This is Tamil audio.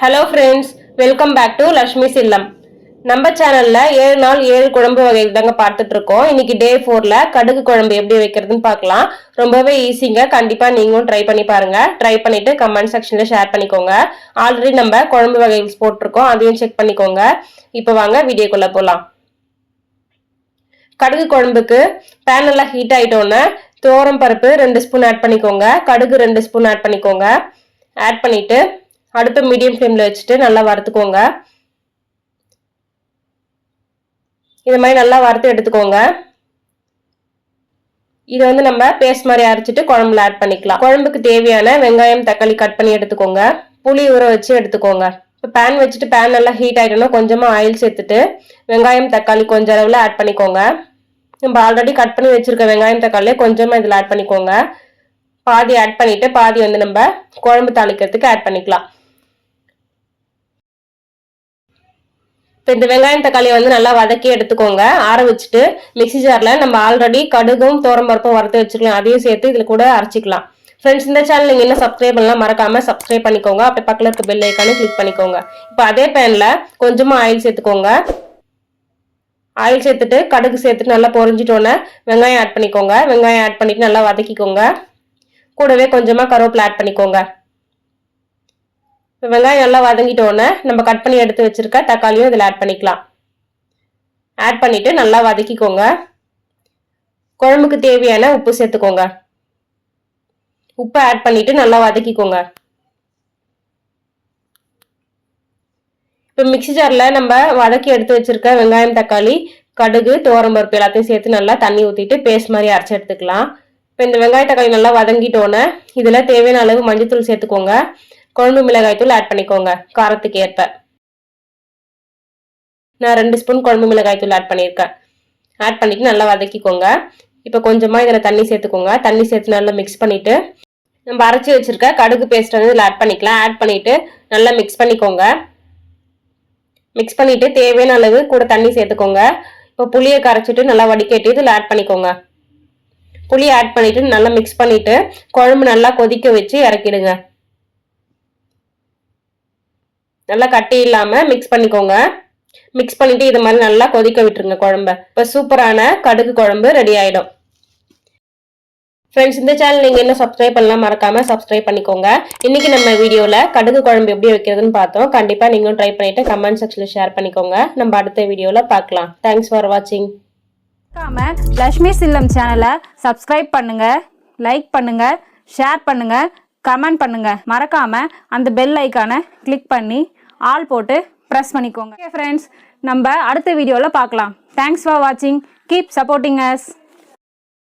Hello friends welcome back to Lakshmi Chillam நம்ம சேனல்ல ஏழு நாள் ஏழு குழம்பு வகைகள் தாங்க பார்த்துட்டு இருக்கோம் இன்னைக்கு டே ஃபோர்ல கடுகு குழம்பு எப்படி வைக்கிறதுன்னு பார்க்கலாம். ரொம்பவே ஈஸிங்க கண்டிப்பா நீங்களும் ட்ரை பண்ணி பாருங்க. ட்ரை பண்ணிட்டு கமெண்ட் செக்ஷன்ல ஷேர் பண்ணிக்கோங்க. ஆல்ரெடி நம்ம குழம்பு வகைகள் போட்டிருக்கோம். அதையும் செக் பண்ணிக்கோங்க. இப்போ வாங்க வீடியோக்குள்ள போலாம். கடுகு குழம்புக்கு பேன் நல்லா ஹீட் ஆயிட்டோன்னு துவரம் பருப்பு ரெண்டு ஸ்பூன் ஆட் பண்ணிக்கோங்க. கடுகு ரெண்டு ஸ்பூன் ஆட் பண்ணிக்கோங்க. ஆட் பண்ணிட்டு அடுப்பு மீடியம் ஃப்ளேமில் வச்சுட்டு நல்லா வறுத்துக்கோங்க. இது மாதிரி நல்லா வறுத்து எடுத்துக்கோங்க. இதை வந்து நம்ம பேஸ்ட் மாதிரி அரைச்சிட்டு குழம்புல ஆட் பண்ணிக்கலாம். குழம்புக்கு தேவையான வெங்காயம் தக்காளி கட் பண்ணி எடுத்துக்கோங்க. புளி ஊற வச்சு எடுத்துக்கோங்க. இப்போ பேன் வச்சுட்டு பேன் நல்லா ஹீட் ஆகிட்டோம்னா கொஞ்சமாக ஆயில் சேர்த்துட்டு வெங்காயம் தக்காளி கொஞ்சம் அளவில் ஆட் பண்ணிக்கோங்க. நம்ம ஆல்ரெடி கட் பண்ணி வச்சுருக்க வெங்காயம் தக்காளியே கொஞ்சமாக இதில் ஆட் பண்ணிக்கோங்க. பாதி ஆட் பண்ணிவிட்டு பாதி வந்து நம்ம குழம்பு தாளிக்கிறதுக்கு ஆட் பண்ணிக்கலாம். இப்போ இந்த வெங்காயம் தக்காளியை வந்து நல்லா வதக்கி எடுத்துக்கோங்க. ஆற வச்சுட்டு மிக்ஸி ஜாரில் நம்ம ஆல்ரெடி கடுகும் தோரம்பருப்பும் வறுத்து வச்சுக்கலாம். அதையும் சேர்த்து இதில் கூட அரைச்சிக்கலாம். ஃப்ரெண்ட்ஸ் இந்த சேனல் நீங்கள் இன்னும் சப்ஸ்கிரைப் பண்ணலாம். மறக்காம சப்ஸ்கிரைப் பண்ணிக்கோங்க. அப்படி பக்கத்தில் இருக்க பெல் ஐக்கானு கிளிக் பண்ணிக்கோங்க. இப்போ அதே பேனில் கொஞ்சமாக ஆயில் சேர்த்துக்கோங்க. ஆயில் சேர்த்துட்டு கடுகு சேர்த்துட்டு நல்லா பொறிஞ்சிட்டோன்னே வெங்காயம் ஆட் பண்ணிக்கோங்க. வெங்காயம் ஆட் பண்ணிட்டு நல்லா வதக்கிக்கோங்க. கூடவே கொஞ்சமாக கருவேப்பிலை ஆட் பண்ணிக்கோங்க. வெங்காயம் நல்லா வதங்கிட்டோன்னே நம்ம கட் பண்ணி எடுத்து வச்சிருக்க தக்காளியும் இதில் ஆட் பண்ணிக்கலாம். ஆட் பண்ணிவிட்டு நல்லா வதக்கிக்கோங்க. குழம்புக்கு தேவையான உப்பு சேர்த்துக்கோங்க. உப்பை ஆட் பண்ணிவிட்டு நல்லா வதக்கிக்கோங்க. இப்போ மிக்சி ஜாரில் நம்ம வதக்கி எடுத்து வச்சிருக்க வெங்காயம் தக்காளி கடுகு பருப்பு எல்லாத்தையும் சேர்த்து நல்லா தண்ணி ஊற்றிட்டு பேஸ்ட் மாதிரி அரைச்சி எடுத்துக்கலாம். இப்போ இந்த வெங்காய தக்காளி நல்லா வதங்கிட்டோன்னே இதில் தேவையான அளவு மஞ்சத்தூள் சேர்த்துக்கோங்க. குழம்பு மிளகாய் தூள் ஆட் பண்ணிக்கோங்க. காரத்துக்கு ஏற்ப. நான் ரெண்டு ஸ்பூன் குழம்பு மிளகாய் தூள் ஆட் பண்ணியிருக்கேன் ஆட் பண்ணிட்டு நல்லா வதக்கிக்கோங்க. இப்போ கொஞ்சமாக இதில் தண்ணி சேர்த்துக்கோங்க. தண்ணி சேர்த்து நல்லா மிக்ஸ் பண்ணிவிட்டு நம்ம அரைச்சி வச்சிருக்க கடுகு பேஸ்ட் வந்து இதில் ஆட் பண்ணிக்கலாம். ஆட் பண்ணிவிட்டு நல்லா மிக்ஸ் பண்ணிக்கோங்க. மிக்ஸ் பண்ணிவிட்டு தேவையான அளவு கூட தண்ணி சேர்த்துக்கோங்க. இப்போ புளியை கரைச்சிட்டு நல்லா வடிகட்டி இதில் ஆட் பண்ணிக்கோங்க. புளியை ஆட் பண்ணிவிட்டு நல்லா மிக்ஸ் பண்ணிவிட்டு குழம்பு நல்லா கொதிக்க வச்சு இறக்கிடுங்க. நல்லா கட்டி இல்லாமல் மிக்ஸ் பண்ணிக்கோங்க. மிக்ஸ் பண்ணிவிட்டு இது மாதிரி நல்லா கொதிக்க விட்டுருங்க குழம்ப. இப்போ சூப்பரான கடுகு குழம்பு ரெடி ஆகிடும் ஃப்ரெண்ட்ஸ் இந்த சேனல் நீங்கள் இன்னும் சப்ஸ்கிரைப் பண்ணலாம் மறக்காம சப்ஸ்கிரைப் பண்ணிக்கோங்க. இன்னைக்கு நம்ம வீடியோவில் கடுகு குழம்பு எப்படி வைக்கிறதுன்னு பார்த்தோம். கண்டிப்பாக நீங்களும் ட்ரை பண்ணிட்டு கமெண்ட் செக்ஷனில் ஷேர் பண்ணிக்கோங்க. நம்ம அடுத்த வீடியோவில் பார்க்கலாம். தேங்க்ஸ் ஃபார் வாட்சிங் மறக்காம லக்ஷ்மி சில்லம் சேனலை சப்ஸ்கிரைப் பண்ணுங்கள் லைக் பண்ணுங்கள் ஷேர் பண்ணுங்கள் கமெண்ட் பண்ணுங்க. மறக்காம அந்த பெல் ஐக்கானை கிளிக் பண்ணி ஆல் போட்டு ப்ரெஸ் பண்ணிக்கோங்க. ஓகே ஃப்ரெண்ட்ஸ் நம்ம அடுத்த வீடியோவில் பார்க்கலாம். தேங்க்ஸ் ஃபார் வாட்சிங் கீப் சப்போர்ட்டிங் அஸ்